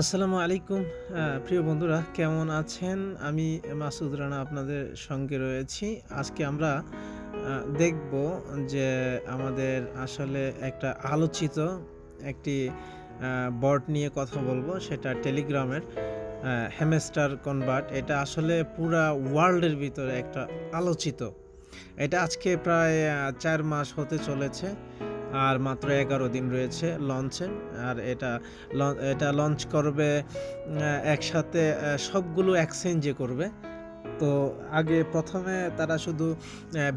আসসালামু আলাইকুম প্রিয় বন্ধুরা, কেমন আছেন? আমি মাসুদ রানা আপনাদের সঙ্গে রয়েছি। আজকে আমরা দেখব যে আমাদের আসলে একটা আলোচিত একটি বট নিয়ে কথা বলব, সেটা টেলিগ্রামের হ্যামেস্টার কনভার্ট এটা আসলে পুরা ওয়ার্ল্ডের ভিতরে একটা আলোচিত। এটা আজকে প্রায় চার মাস হতে চলেছে। আর মাত্র এগারো দিন রয়েছে লঞ্চে আর এটা এটা লঞ্চ করবে একসাথে সবগুলো এক্সচেঞ্জে করবে। তো আগে প্রথমে তারা শুধু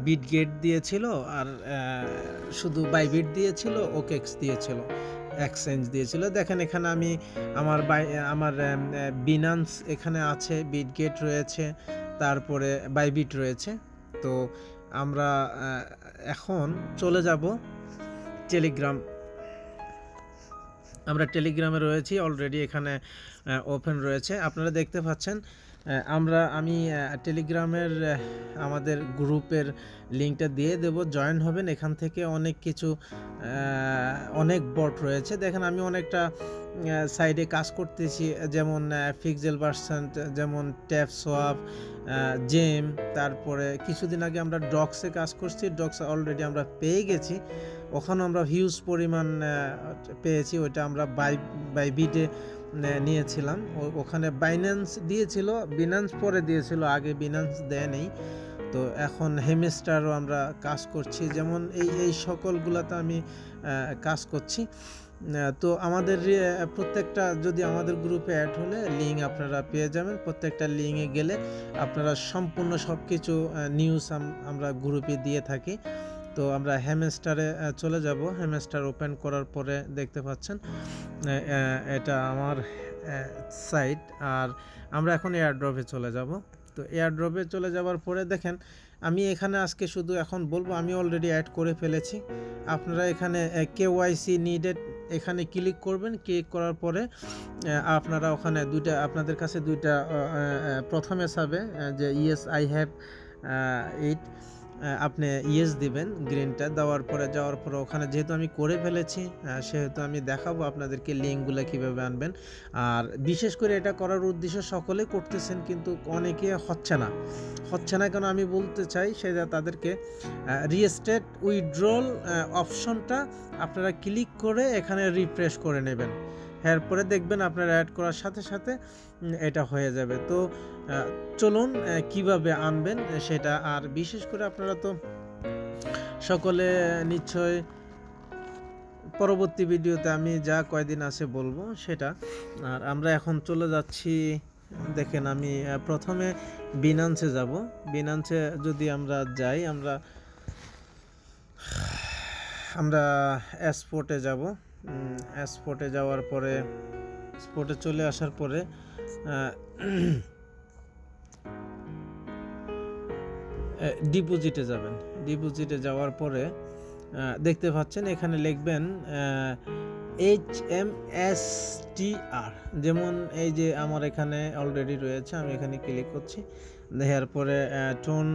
বিট গেট দিয়েছিল আর শুধু বাইবিট দিয়েছিল ওকেক্স দিয়েছিল এক্সচেঞ্জ দিয়েছিল। দেখেন এখানে আমি আমার বাই আমার বিনান্স এখানে আছে বিট গেট রয়েছে, তারপরে বাইবিট রয়েছে। তো আমরা এখন চলে যাব টেলিগ্রাম। আমরা টেলিগ্রামে রয়েছি অলরেডি এখানে ওপেন রয়েছে। আপনারা দেখতে পাচ্ছেন আমরা, আমি টেলিগ্রামের আমাদের গ্রুপের লিঙ্কটা দিয়ে দেব। জয়েন হবেন, এখান থেকে অনেক কিছু অনেক বট রয়েছে। দেখেন, আমি অনেকটা সাইডে কাজ করতেছি, যেমন ফিক্সেল পার্সেন্ট যেমন ট্যাপ সোয়াপ জেম তারপরে কিছুদিন আগে আমরা ডক্সে কাজ করছি। ডক্স অলরেডি আমরা পেয়ে গেছি। ওখানে আমরা হিউজ পরিমাণ পেয়েছি, ওইটা আমরা বাই বাই বিটে নিয়েছিলাম। ওখানে বাইন্যান্স দিয়েছিল বিনান্স পরে দিয়েছিল, আগে বিনান্স দেয় নেই তো এখন হেমিস্টারও আমরা কাজ করছি, যেমন এই এই সকলগুলাতে আমি কাজ করছি। তো আমাদের প্রত্যেকটা যদি আমাদের গ্রুপে অ্যাড হলে লিঙ্ক আপনারা পেয়ে যাবেন। প্রত্যেকটা লিঙ্কে গেলে আপনারা সম্পূর্ণ সব কিছু নিউজ আমরা গ্রুপে দিয়ে থাকি। তো আমরা হ্যামেস্টারে চলে যাব। হ্যামেস্টার ওপেন করার পরে দেখতে পাচ্ছেন এটা আমার সাইট আর আমরা এখন এয়ারড্রপে চলে যাব। তো এয়ারড্রপে চলে যাওয়ার পরে দেখেন, আমি এখানে আজকে শুধু এখন বলব, আমি অলরেডি অ্যাড করে ফেলেছি। আপনারা এখানে কে ওয়াইসি নিডেড এখানে ক্লিক করবেন। ক্লিক করার পরে আপনারা ওখানে দুইটা, আপনাদের কাছে দুইটা প্রথমে চাবে যে ইয়েস আই হ্যাভ ইট আপনি ইয়েস দিবেন গ্রিনটা দেওয়ার পরে, যাওয়ার পরে ওখানে যেহেতু আমি করে ফেলেছি সেহেতু আমি দেখাবো আপনাদেরকে লিঙ্কগুলো কীভাবে আনবেন। আর বিশেষ করে এটা করার উদ্দেশ্য সকলে করতেছেন, কিন্তু অনেকে হচ্ছে না। হচ্ছে না কেন আমি বলতে চাই, সেটা তাদেরকে রিএস্টেট উইথড্রল অপশনটা আপনারা ক্লিক করে এখানে রিফ্রেশ করে নেবেন। এরপরে দেখবেন আপনারা অ্যাড করার সাথে সাথে এটা হয়ে যাবে। তো চলুন কীভাবে আনবেন সেটা, আর বিশেষ করে আপনারা তো সকলে নিশ্চয় পরবর্তী ভিডিওতে আমি যা কয়দিন আছে বলব সেটা। আর আমরা এখন চলে যাচ্ছি, দেখেন আমি প্রথমে বিনান্সে যাব। বিনান্সে যদি আমরা যাই, আমরা আমরা এসপোর্টে যাব। এসপোর্টে যাওয়ার পরে স্পোর্টে চলে আসার পরে ডিপোজিটে যাবেন। ডিপোজিটে যাওয়ার পরে দেখতে পাচ্ছেন এখানে লিখবেন H M S T R যেমন এই যে আমার এখানে অলরেডি রয়েছে, আমি এখানে ক্লিক করছি। দেখার পরে টোন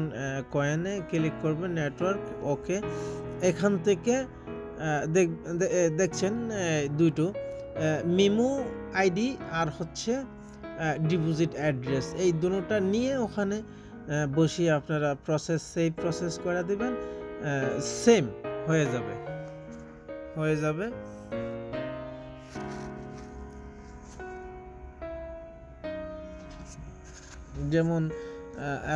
কয়েনে ক্লিক করবেন নেটওয়ার্ক ওকে এখান থেকে দেখছেন দুটো মেমো আইডি আর হচ্ছে ডিপোজিট অ্যাড্রেস। এই দুটোটা নিয়ে ওখানে বসিয়ে আপনারা প্রসেস সেই প্রসেস করে দেবেন সেম হয়ে যাবে। হয়ে যাবে। যেমন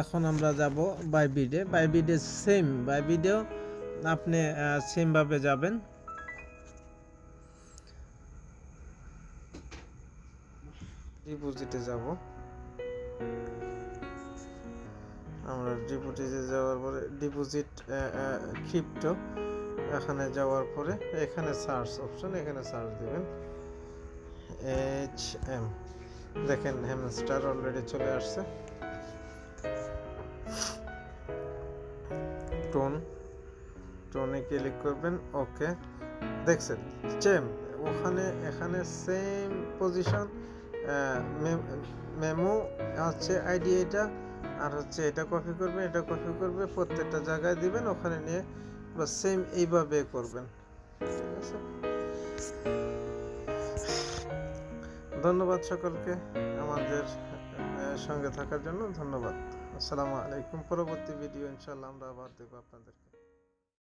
এখন আমরা যাব বাইবিডে বাইবিডে সেম বাইবিডেও আপনি সেমভাবে যাবেন। ডিপোজিটে যাব। আমরা ডিপোজিটে যাওয়ার পরে, ডিপোজিট ক্রিপ্টো এখানে যাওয়ার পরে, এখানে সার্চ অপশন, এখানে সার্চ দিবেন। H M. দেখেন, হ্যামস্টার অলরেডি চলে আসছে। টোন। টোনে ক্লিক করবেন ওকে দেখছেন সেম ওখানে, এখানে সেম পজিশন মেমো হচ্ছে আইডি এটা, আর হচ্ছে এটা কপি করবেন, এটা কপি করবে, প্রত্যেকটা জায়গায় দিবেন, ওখানে নিয়ে বা সেম এইভাবে করবেন। ধন্যবাদ সকলকে আমাদের সঙ্গে থাকার জন্য, ধন্যবাদ। আসসালামু আলাইকুম, পরবর্তী ভিডিও ইনশাল্লাহ আমরা আবার দেবো আপনাদেরকে।